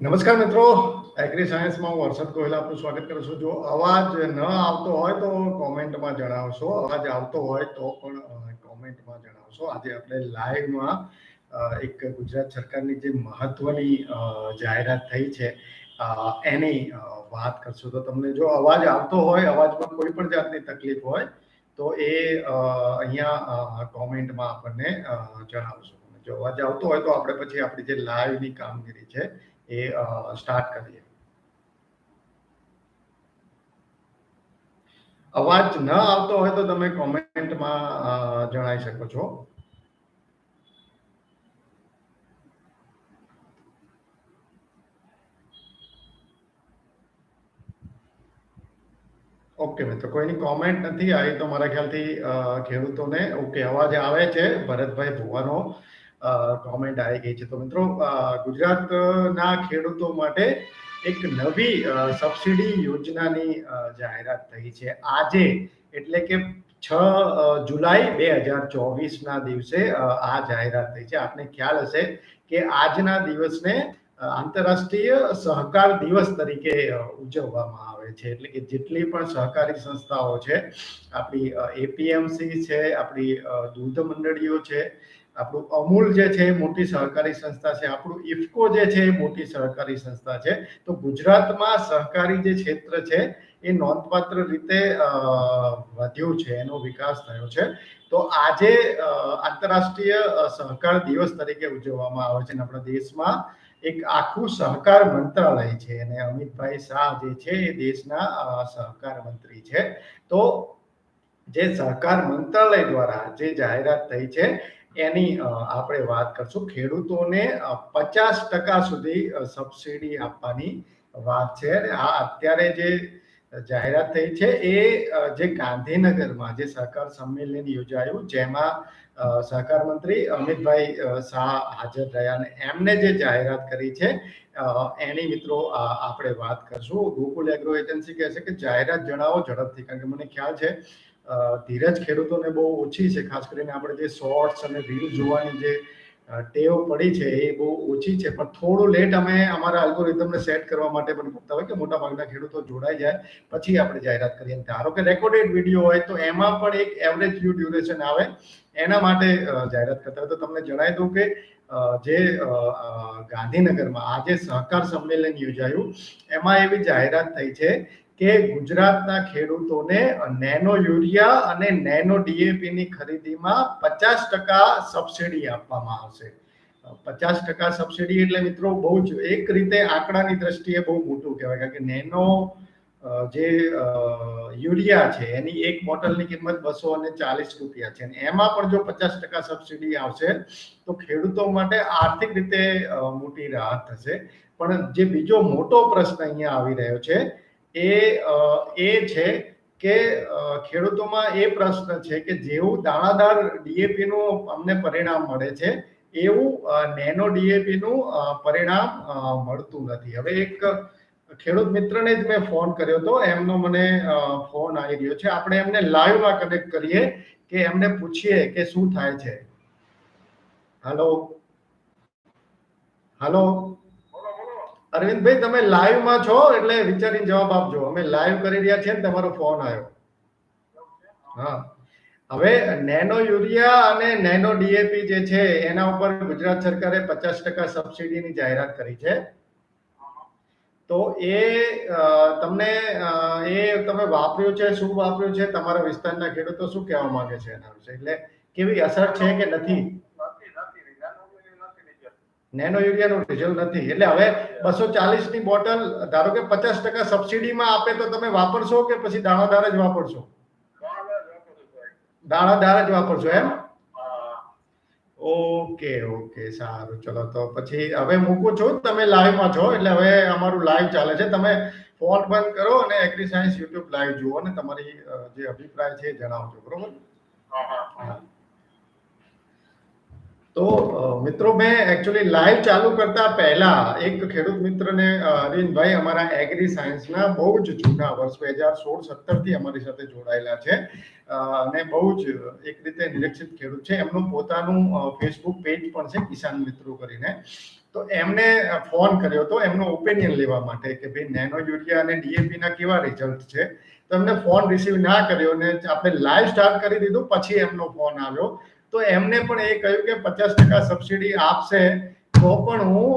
નમસ્કાર મિત્રો. એગ્રી સાયન્સમાં હું હર્ષદ ગોહિલ આપનું સ્વાગત કરું છું. જો અવાજ ન આવતો હોય તો કોમેન્ટમાં જણાવશો. અવાજ આવતો હોય તો પણ કોમેન્ટમાં જણાવશો. આજે આપણે લાઈવમાં એક ગુજરાત સરકારની જે મહત્વની જાહેરાત થઈ છે એની વાત કરશું. તો તમને જો અવાજ આવતો હોય, અવાજમાં કોઈ પણ જાતની તકલીફ હોય, તો એ અહીંયા કોમેન્ટમાં આપણને જણાવશો. જો અવાજ આવતો હોય તો આપણે પછી આપણી જે લાઈવની કામગીરી છે એ સ્ટાર્ટ કરીએ. અવાજ ન આવતો હોય તો તમે કોમેન્ટમાં જણાવી શકો છો. ઓકે મિત્રો, કોઈની કોમેન્ટ નથી આવી તો મારા ખ્યાલથી ખેડૂતોને, ઓકે, અવાજ આવે છે. ભરતભાઈ ભુવાનો કોમેન્ટ આવી ગઈ છે. તો મિત્રો ગુજરાતના ખેડૂતો માટે એક નવી સબસિડી યોજનાની જાહેરાત થઈ છે. આજે એટલે કે છ જુલાઈ બે હજાર ચોવીસના દિવસે આ જાહેરાત થઈ છે. આપને ખ્યાલ હશે કે આજના દિવસને આંતરરાષ્ટ્રીય સહકાર દિવસ તરીકે ઉજવવામાં આવે છે. એટલે કે જેટલી પણ સહકારી સંસ્થાઓ છે, આપણી એપીએમસી છે, આપણી દૂધ મંડળીઓ છે આપણું અમૂલ જે છે એ મોટી સહકારી સંસ્થા છે. આપણું ઇફકો જે છે એ મોટી સહકારી સંસ્થા છે. તો ગુજરાતમાં સહકારી જે ક્ષેત્ર છે એ નોંધપાત્ર રીતે વધ્યું છે, એનો વિકાસ થયો છે. તો આજે આંતરરાષ્ટ્રીય સહકાર દિવસ તરીકે ઉજવવામાં આવે છે આપણા દેશમાં એક આખું સહકાર મંત્રાલય છે અને અમિતભાઈ શાહ જે છે એ દેશના સહકાર મંત્રી છે. તો જે સહકાર મંત્રાલય દ્વારા જે જાહેરાત થઈ છે એની આપણે વાત કરશું. ખેડૂતોને પચાસ ટકા સુધી સબસિડી આપવાની વાત છે. આ અત્યારે જે જાહેરાત થઈ છે એ જે ગાંધીનગરમાં જે સહકાર સંમેલન યોજાયું, જેમાં સહકાર મંત્રી અમિતભાઈ શાહ હાજર રહ્યા અને એમને જે જાહેરાત કરી છે એની મિત્રો આપણે વાત કરશું. ગોકુલ એગ્રો એજન્સી કહે છે કે જાહેરાત જણાવો ઝડપથી, કારણ કે મને ખ્યાલ છે ધીરજ ખેડૂતોને બહુ ઓછી છે, ખાસ કરીને આપણે જે શોર્ટ્સ અને રીલ જોવાની જે ટેવ પડી છે એ બહુ ઓછી છે. પણ થોડું લેટ અમે અમારા અલ્ગોરિધમને સેટ કરવા માટે પણ કરતા હોય કે મોટા ભાગના ખેડૂતો જોડાઈ જાય, પછી આપણે જાહેરાત કરીએ. ધારો કે રેકોર્ડેડ વીડિયો હોય તો એમાં પણ એક એવરેજ વ્યૂ ડ્યુરેશન આવે, એના માટે જાહેરાત કરતા હોય. તો તમને જણાવી દઉં કે જે ગાંધીનગરમાં આજે સહકાર સંમેલન યોજાયું, એમાં એવી જાહેરાત થઈ છે કે ગુજરાતના ખેડૂતોને નેનો યુરિયા અને નેનો ડીએપી ની ખરીદીમાં પચાસ ટકા સબસિડી આપવામાં આવશે. પચાસ ટકા સબસિડી એટલે મિત્રો બહુ જ એક રીતે આંકડાની દ્રષ્ટિએ બહુ મોટું કહેવાય. કારણ કે નેનો જે યુરિયા છે, એની એક બોટલની કિંમત બસો અને ચાલીસ રૂપિયા છે. એમાં પણ જો પચાસ ટકા સબસિડી આવશે, તો ખેડૂતો માટે આર્થિક રીતે મોટી રાહત થશે. પણ જે બીજો મોટો પ્રશ્ન અહીંયા આવી રહ્યો છે એ એ છે કે ખેડૂતોમાં એ પ્રશ્ન છે કે જેવું દાણાદાર ડીએપી નું અમને પરિણામ મળે છે, એવું નેનો ડીએપી નું પરિણામ મળતું નથી. હવે એક ખેડૂત મિત્રને જ મેં ફોન કર્યો હતો એમનો મને ફોન આવી રહ્યો છે. આપણે એમને લાઈવમાં કનેક્ટ કરીએ કે એમને પૂછીએ કે શું થાય છે. હાલો? હાલો? અરવિંદભાઈ, તમે લાઈવમાં છો એટલે વિચારીને જવાબ આપજો. અમે લાઈવ કરી રહ્યા છીએ તમારો ફોન આવ્યો. હા. હવે નેનો યુરિયા અને નેનો ડીએપી જે છે, એના ઉપર ગુજરાત સરકારે પચાસ ટકા સબસિડીની જાહેરાત કરી છે. તો એ તમને એ તમે વાપર્યું છે, શું વાપર્યું છે? તમારા વિસ્તારના ખેડૂતો શું કહેવા માંગે છે એના વિશે? એટલે કેવી અસર છે કે નથી? નેનો યુરિયાનું રિઝલ્ટ નથી. એટલે હવે બસો ચાલીસની બોટલ ધારો કે પચાસ ટકા સબસિડીમાં આપે તો તમે વાપરશો કે પછી દાણાદાર જ વાપરશો? દાણાદાર જ વાપરશો એમ? ઓકે ઓકે, સારું. ચલો, તો પછી હવે મૂકું છું. તમે લાઈવમાં છો, એટલે હવે અમારું લાઈવ ચાલે છે. તમે ફોન બંધ કરો અને એગ્રી સાયન્સ યુટ્યુબ લાઈવ જુઓ અને તમારી જે અભિપ્રાય છે એ જણાવજો. બરોબર? તો મિત્રો, મેં એકચ્યુઅલી લાઈવ ચાલુ કરતા પહેલા એક ખેડૂત મિત્રને અરવિંદભાઈ અમારા એગ્રી સાયન્સના બહુ જ જૂના વર્ષ, બે હજાર સોળ સત્તરથી અમારી સાથે જોડાયેલા છે. અને બહુ જ એક રીતે નિરીક્ષિત ખેડૂત છે. એમનું પોતાનું ફેસબુક પેજ પણ છે, કિસાન મિત્રો કરીને. તો એમને ફોન કર્યો હતો, એમનો ઓપિનિયન લેવા માટે કે ભાઈ, નેનો યુરિયા અને ડીએપી ના કેવા રિઝલ્ટ છે? તો એમને ફોન રિસીવ ના કર્યો અને આપણે લાઈવ સ્ટાર્ટ કરી દીધું, પછી એમનો ફોન આવ્યો. તો એમને પણ એ કહ્યું કે પચાસ ટકા સબસિડી આપશે, તો પણ હું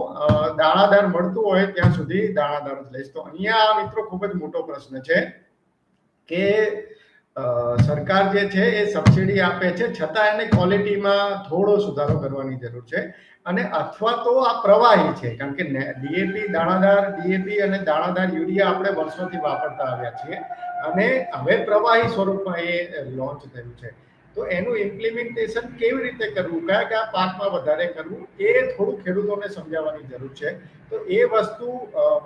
દાણાદાર મળતું હોય ત્યાં સુધી દાણાદાર જ લઈશ. તો અહીંયા મિત્રો ખૂબ જ મોટો પ્રશ્ન છે કે સરકાર જે છે એ સબસિડી આપે છે, છતાં એને ક્વોલિટીમાં થોડો સુધારો કરવાની જરૂર છે. અને અથવા તો આ પ્રવાહી છે, કારણ કે ડીએપી દાણાદાર, ડીએપી અને દાણાદાર યુરિયા આપણે વર્ષોથી વાપરતા આવ્યા છીએ. અને હવે પ્રવાહી સ્વરૂપમાં એ લોન્ચ થયું છે. તો એનું ઇમ્પ્લિમેન્ટેશન કેવી રીતે કરવું? કયા કયા પાકમાં વધારે કરવું? એ થોડું ખેડૂતોને સમજાવવાની જરૂર છે. તો એ વસ્તુ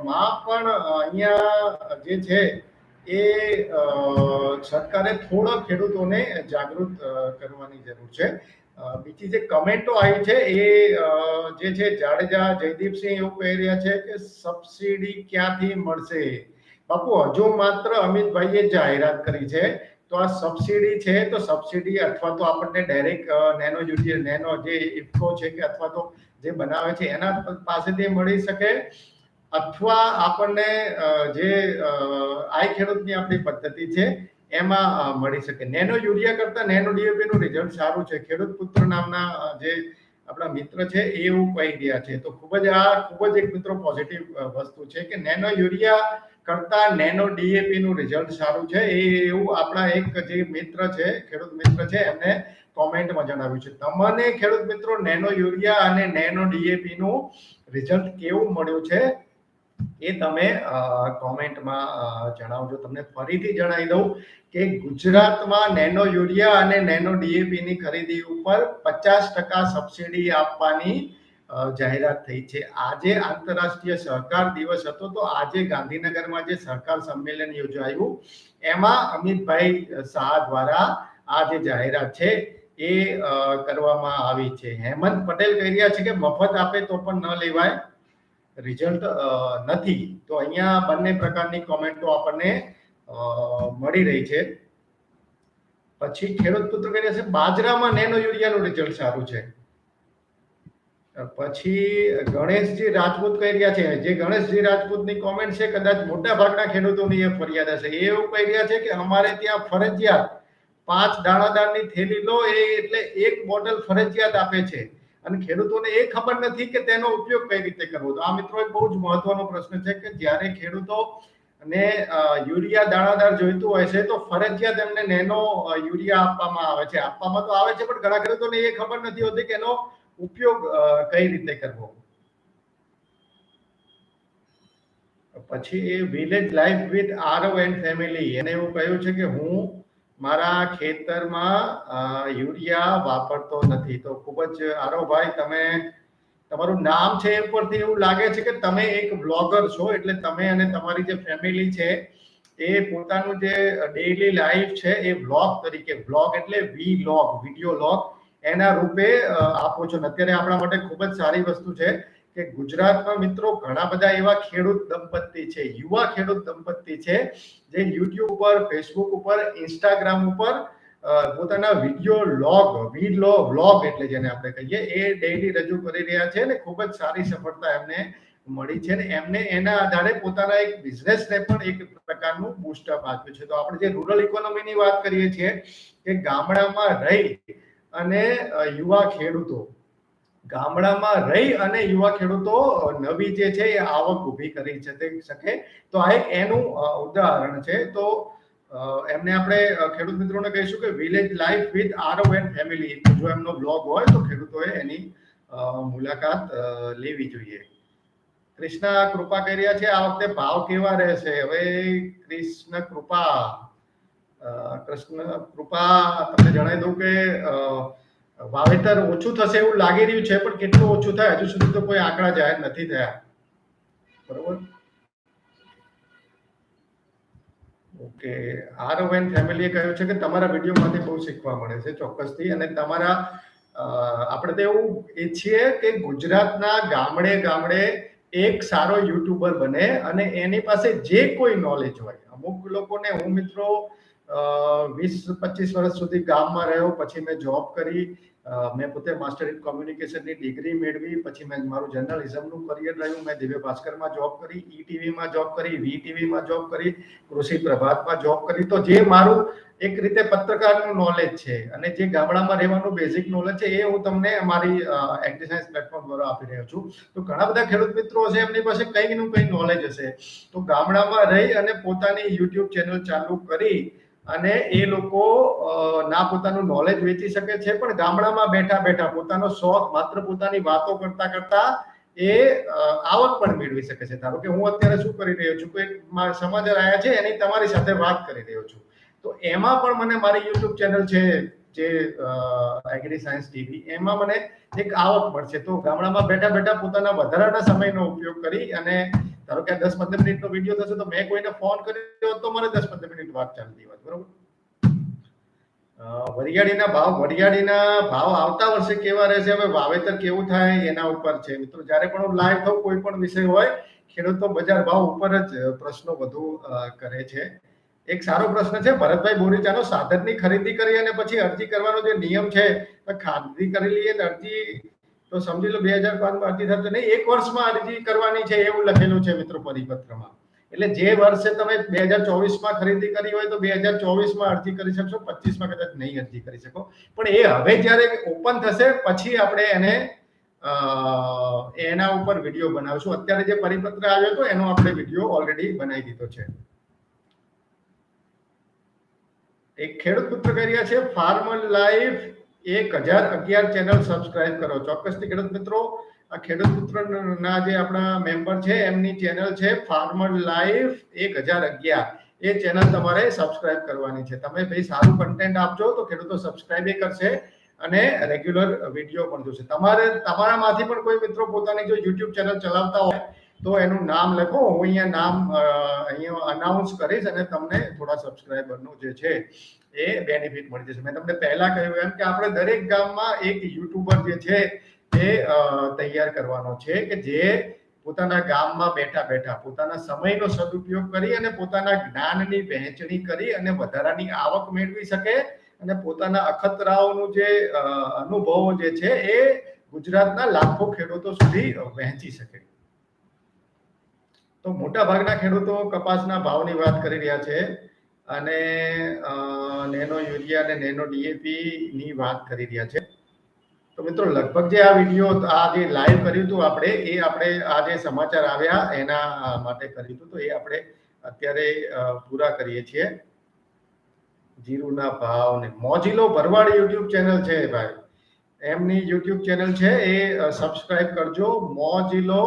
માં પણ અહીંયા જે છે એ સરકારે થોડો ખેડૂતોને જાગૃત કરવાની જરૂર છે. બીજી જે કમેન્ટો આવી છે એ જે છે જાડેજા, જયદીપસિંહ એવું કહી રહ્યા છે કે સબસિડી ક્યાંથી મળશે? બાપુ, હજુ માત્ર અમિતભાઈએ જાહેરાત કરી છે તો આ સબસિડી છે તો સબસિડી અથવા તો આપણને ડાયરેક્ટ નેનો યુટી નેનો જે ઇફકો છે કે અથવા તો જે બનાવે છે, એના પાસેથી મળી શકે અથવા આપણને જે આઈ ખેડૂતની આપણી પદ્ધતિ છે, એમાં મળી શકે. નેનો યુરિયા કરતા નેનો ડીએપી નું રિઝલ્ટ સારું છે. ખેડૂત પુત્ર નામના જે આપણા મિત્ર છે એવું કહી રહ્યા છે. તો ખૂબ જ આ ખૂબ જ એક મિત્રો પોઝિટિવ વસ્તુ છે કે નેનો યુરિયા કરતા નેનો ડીએપી નું રિઝલ્ટ સારું છે. એ એવું આપણા એક જે મિત્ર છે, ખેડૂત મિત્ર છે, એમને કોમેન્ટમાં જણાવ્યું છે. તમને ખેડૂત મિત્રો નેનો યુરિયા અને નેનો ડીએપી નું રિઝલ્ટ કેવું મળ્યું છે? એ તમે કોમેન્ટમાં જણાવજો. તમને ફરીથી જણાવી દઉં કે ગુજરાતમાં નેનો યુરિયા અને નેનો ડીએપી ની ખરીદી ઉપર પચાસ ટકા સબસિડી આપવાની જાહેરાત થઈ છે. આજે આંતરરાષ્ટ્રીય સહકાર દિવસ હતો, તો આજે ગાંધીનગરમાં જે સહકાર સંમેલન યોજાયું, એમાં અમિતભાઈ શાહ દ્વારા આ જે જાહેરાત છે, એ કરવામાં આવી છે. હેમંત પટેલ કહી રહ્યા છે કે મફત આપે તો પણ ન લેવાય. રિઝલ્ટ નથી. તો અહીંયા બંને પ્રકારની કોમેન્ટો આપણને મળી રહી છે. પછી ખેડૂત પુત્ર કહી રહ્યા છે, બાજરામાં નેનો યુરિયાનું રિઝલ્ટ સારું છે. પછી ગણેશજી રાજપૂત કહી રહ્યા છે. જે ગણેશજી રાજપૂતની કોમેન્ટ છે, કદાચ મોટા ભાગના ખેડૂતોની એ ફરિયાદ હશે. એ એવું કહી રહ્યા છે કે અમારે ત્યાં ફરજિયાત પાંચ દાણાદારની થેલી લો, એ એટલે એક બોટલ ફરજિયાત આપે છે. અને ખેડૂતોને એ ખબર નથી કે તેનો ઉપયોગ કઈ રીતે કરવો. તો આ મિત્રો એક બહુ જ મહત્વનો પ્રશ્ન છે કે જ્યારે ખેડૂતો ને યુરિયા દાણાદાર જોઈતું હોય છે, તો ફરજિયાત એમને નેનો યુરિયા આપવામાં આવે છે. આપવામાં તો આવે છે, પણ ઘણા ખેડૂતોને એ ખબર નથી હોતી કે એનો ઉપયોગ કઈ રીતે કરવો? પછી village life with Aarav and family એને એવું કહ્યું છે કે હું મારા ખેતરમાં યુરિયા વાપરતો નથી. તો ખૂબ જ, આરવભાઈ, તમે, તમારું નામ છે એ પરથી એવું લાગે છે કે તમે એક બ્લોગર છો, એટલે તમે અને તમારી જે ફેમિલી છે, એ પોતાનું જે ડેઈલી લાઈફ છે, એ વ્લોગ તરીકે વ્લોગ એટલે વી લોગ વીડિયો લોગ એના રૂપે આપો છો. અત્યારે આપણા માટે ખૂબ જ સારી વસ્તુ છે કે ગુજરાતમાં મિત્રો ઘણા બધા એવા ખેડૂત દંપતી છે, યુવા ખેડૂત દંપતી છે, જે યુટ્યુબ ઉપર, ફેસબુક ઉપર, ઇન્સ્ટાગ્રામ ઉપર પોતાના વીડિયો લોગ વીલો વ્લોગ એટલે જેને આપણે કહીએ, એ ડેઈલી રજૂ કરી રહ્યા છે ને ખૂબ જ સારી સફળતા એમને મળી છે ને એમને એના આધારે પોતાના એક બિઝનેસને પણ એક પ્રકારનું બુસ્ટઅપ આપ્યું છે. તો આપણે જે રૂરલ ઇકોનોમીની વાત કરીએ છીએ કે ગામડામાં રહી અને યુવા ખેડૂતો. ગામડામાં રહી અને યુવા ખેડૂતો નવી જે છે એ આવક ઊભી કરી શકે. તો આ એક એનું ઉદાહરણ છે. તો એમને આપણે ખેડૂત મિત્રોને કહીશું કે village life with Aarav and family જો એમનો બ્લોગ હોય તો ખેડૂતોએ એની મુલાકાત લેવી જોઈએ. કૃષ્ણ કૃપા કરી રહ્યા છે. આ વખતે ભાવ કેવા રહેશે? હવે કૃષ્ણ કૃપા. કૃષ્ણ કૃપા તમને જણાવી દઉં કે વાવેતર ઓછું થશે એવું લાગી રહ્યું છે, પણ કેટલું ઓછું થાય, હજુ સુધી તો કોઈ આંકડા જાહેર નથી થયા. બરોબર? ઓકે. આરવ એન્ડ ફેમિલીએ કહ્યું છે કે તમારા વિડીયોમાંથી બહુ શીખવા મળે છે ચોક્કસથી, અને તમારા આપણે તો એવું ઈચ્છીએ કે ગુજરાતના ગામડે ગામડે એક સારો યુટ્યુબર બને, અને એની પાસે જે કોઈ નોલેજ હોય, અમુક લોકોને, હું મિત્રો વીસ, પચીસ વર્ષ સુધી ગામમાં રહ્યો, પછી મેં જોબ કરી. મેં પોતે માસ્ટર ઇન કોમ્યુનિકેશનની ડિગ્રી મેળવી, પછી મેં મારું જર્નલિઝમનું કરિયર રહ્યું. મેં દિવ્ય ભાસ્કરમાં જોબ કરી ઈ ટીવીમાં જોબ કરી વી ટીવીમાં જોબ કરી, કૃષિ પ્રભાતમાં જોબ કરી. તો જે મારું એક રીતે પત્રકારનું નોલેજ છે અને જે ગામડામાં રહેવાનું બેઝિક નોલેજ છે, એ હું તમને મારી એગ્રીસાયન્સ પ્લેટફોર્મ દ્વારા આપી રહ્યો છું. તો ઘણા બધા ખેડૂત મિત્રો હશે, એમની પાસે કંઈકનું કંઈ નોલેજ હશે. તો ગામડામાં રહી અને પોતાની યુટ્યુબ ચેનલ ચાલુ કરી અને એ લોકો ના પોતાનું નોલેજ વેચી શકે છે, પણ ગામડામાં બેઠા બેઠા પોતાનો શોખ, માત્ર પોતાની વાતો કરતા કરતા એ આવક પણ મેળવી શકે છે. ધારો કે હું અત્યારે શું કરી રહ્યો છું? કોઈ સમાચાર આવ્યા છે, એની તમારી સાથે વાત કરી રહ્યો છું. તો એમાં પણ મને મારી યુટ્યુબ ચેનલ છે, જે એગ્રી સાયન્સ ટીવી એમાં મને એક આવક મળશે. તો ગામડામાં બેઠા બેઠા પોતાના વધારાના સમયનો ઉપયોગ કરી અને ધારો કે દસ પંદર મિનિટનો વીડિયો થશે તો મેં કોઈને ફોન કર્યો તો મારે દસ પંદર મિનિટ વાત ચાલતી હોય બરોબર? વરિયાળીના ભાવ વરિયાળીના ભાવ આવતા વર્ષે કેવા રહેશે? હવે વાવેતર કેવું થાય એના ઉપર છે. મિત્રો, જ્યારે પણ લાઈવ થઉં, કોઈ પણ વિષય હોય, ખેડૂતો બજાર ભાવ ઉપર જ પ્રશ્નો વધુ કરે છે. એક સારો પ્રશ્ન છે, ભરતભાઈ બોરીચાનો સાધનની ખરીદી કરી અને પછી અરજી કરવાનો જે નિયમ છે ખરીદી કરી લઈએ ને અરજી તો સમજી લો બે હજાર પાંચમાં અરજી થતો નહીં, એક વર્ષમાં અરજી કરવાની છે એવું લખેલું છે મિત્રો પરિપત્રમાં. એટલે જે વર્ષે તમે બે હજાર ચોવીસમાં ખરીદી કરી હોય તો બે હજાર ચોવીસમાં અરજી કરી શકશો, પચીસમાં કદાચ નહીં અરજી કરી શકો. પણ એ હવે જ્યારે ઓપન થશે, પછી આપણે એને એના ઉપર વીડિયો બનાવશું. અત્યારે જે પરિપત્ર આવ્યો હતો, એનો આપણે વીડિયો ઓલરેડી બનાવી દીધો છે. એક ખેડૂત પુત્ર કર્યા છે ફાર્મર લાઈફ એક હજાર અગિયાર ચેનલ સબસ્ક્રાઇબ કરો. ચોક્કસથી ખેડૂત મિત્રો, આ ખેડૂત પુત્રના જે આપણા મેમ્બર છે, એમની ચેનલ છે ફાર્મર લાઈફ એક હજાર અગિયાર. એ ચેનલ તમારે સબસ્ક્રાઇબ કરવાની છે. તમે ભાઈ સારું કન્ટેન્ટ આપજો તો ખેડૂતો સબસ્ક્રાઇબ એ કરશે અને રેગ્યુલર વીડિયો પણ જોશે. તમારે, તમારામાંથી પણ કોઈ મિત્રો પોતાની જો યુટ્યુબ ચેનલ ચલાવતા હોય તો એનું નામ લખો, હું અહીંયા નામ અહીંયા અનાઉન્સ કરીશ અને તમને થોડા સબસ્ક્રાઇબરનું જે છે એ બેનિફિટ મળી જશે. મેં તમને પહેલા કહ્યું એમ કે આપણે દરેક ગામમાં એક યુટ્યુબર જે છે એ તૈયાર કરવાનો છે કે જે પોતાના ગામમાં બેઠા બેઠા, પોતાના સમયનો સદુપયોગ કરી અને પોતાના જ્ઞાનની વહેંચણી કરી અને વધારાની આવક મેળવી શકે અને પોતાના અખતરાઓનું જે અનુભવો જે છે એ ગુજરાતના લાખો ખેડૂતો સુધી વહેંચી શકે. તો મોટા ભાગના ખેડૂતો કપાસના ભાવની વાત કરી રહ્યા છે અને નેનો યુરિયા અને નેનો ડીએપી ની વાત કરી રહ્યા છે. તો મિત્રો, લગભગ જે આ વીડિયો, આ જે લાઈવ કર્યું હતું આપણે, એ આપણે આ જે સમાચાર આવ્યા એના માટે કર્યું હતું. તો એ આપણે અત્યારે પૂરા કરીએ છીએ. જીરુના ભાવ ને મોજીલો ભરવાડ યુટ્યુબ ચેનલ છે ભાઈ. એમની યુટ્યુબ ચેનલ છે એ સબસ્ક્રાઇબ કરજો. મોજીલો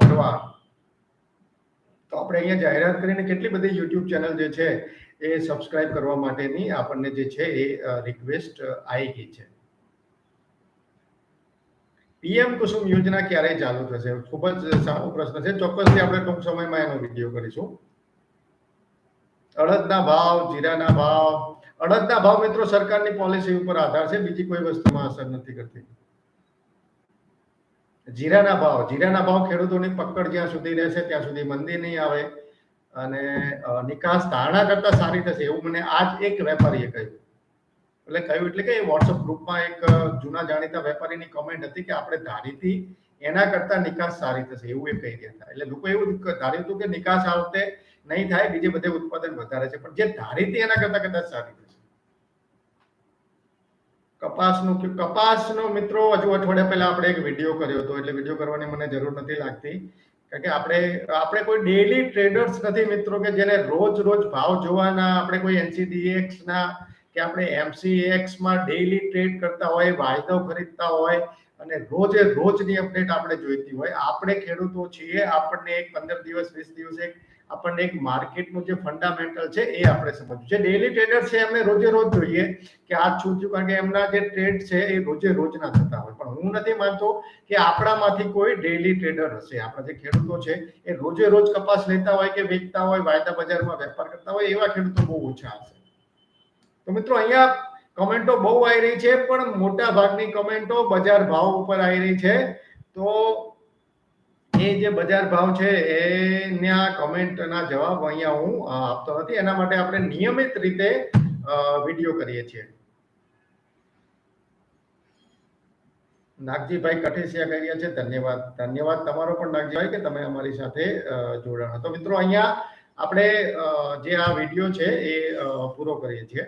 ભરવાડ. તો આપણે અહીંયા જાહેરાત કરીને કેટલી બધી યુટ્યુબ ચેનલ જે છે એ સબસ્ક્રાઇબ કરવા માટેની આપણને જે છે એ રિક્વેસ્ટ આવી ગઈ છે. પીએમ કુસુમ યોજના ક્યારે ચાલુ થશે? ખૂબ જ સારો પ્રશ્ન છે. ચોક્કસથી આપણે ટૂંક સમયમાં એનો વીડિયો કરીશું. અડદના ભાવ, જીરાના ભાવ. અડદના ભાવ મિત્રો સરકારની પોલિસી ઉપર આધાર છે. બીજી કોઈ વસ્તુમાં અસર નથી કરતી. જીરાના ભાવ જીરાના ભાવ ખેડૂતોની પકડ જ્યાં સુધી રહેશે, ત્યાં સુધી મંદી નહીં આવે. અને નિકાસ ધારણા કરતા સારી થશે, એવું મને આજ એક વેપારીએ કહ્યું. એટલે કહ્યું એટલે કે વોટ્સઅપ ગ્રુપમાં એક જૂના જાણીતા વેપારીની કમેન્ટ હતી કે આપણે ધારીથી એના કરતા નિકાસ સારી થશે, એવું એ કહી હતા. એટલે લોકો એવું ધાર્યું હતું કે નિકાસ આ વખતે નહીં થાય, બીજે બધે ઉત્પાદન વધારે છે. પણ જે ધારીથી એના કરતા કદાચ સારી થશે. કપાસનું કે કપાસનો મિત્રો, હજુ અઠવાડિયા પહેલા આપણે એક વીડિયો કર્યો હતો. એટલે વીડિયો કરવાની મને જરૂર નથી લાગતી. કારણ કે આપણે આપણે કોઈ ડેલી ટ્રેડર્સ નથી મિત્રો, કે જેને રોજ રોજ ભાવ જોવાના, આપણે કોઈ એનસીડીએક્સ ના, કે આપણે એમસીએક્સમાં ડેલી ટ્રેડ કરતા હોય, વાયદો ખરીદતા હોય, અને રોજે રોજની અપડેટ આપણે જોઈતી હોય. આપણે ખેડૂતો છીએ, આપણને એક પંદર દિવસ, વીસ દિવસ એક આપણને એક માર્કેટનું જે ફંડામેન્ટલ છે એ આપણે સમજવું છે. ડેલી ટ્રેડર છે, એમને રોજે રોજ જોઈએ કે આ છૂટ થયું કારણ કે એમના જે ટ્રેડ છે એ રોજે રોજના થતા હોય. પણ હું નથી માનતો કે આપણામાંથી કોઈ ડેલી ટ્રેડર હશે. આપણા જે ખેડૂતો છે એ રોજે રોજ કપાસ લેતા હોય કે વેચતા હોય, વાયદા બજારમાં વેપાર કરતા હોય, એવા ખેડૂતો બહુ ઓછા હશે. તો મિત્રો, અહીંયા કમેન્ટો બહુ આવી રહી છે, પણ મોટા ભાગની કમેન્ટો બજાર ભાવ ઉપર આવી રહી છે. તો એ જે બજાર ભાવ છે, એના કમેન્ટના જવાબ અહીંયા હું આપતો નથી. એના માટે આપણે નિયમિત રીતે વીડિયો કરીએ છીએ. નાગજીભાઈ કઠેસિયા કહી રહ્યા છે, ધન્યવાદ. ધન્યવાદ તમારો પણ, નાગજીભાઈ, કે તમે અમારી સાથે જોડાણ. હતો મિત્રો, અહીંયા આપણે જે આ વીડિયો છે, એ પૂરો કરીએ છીએ.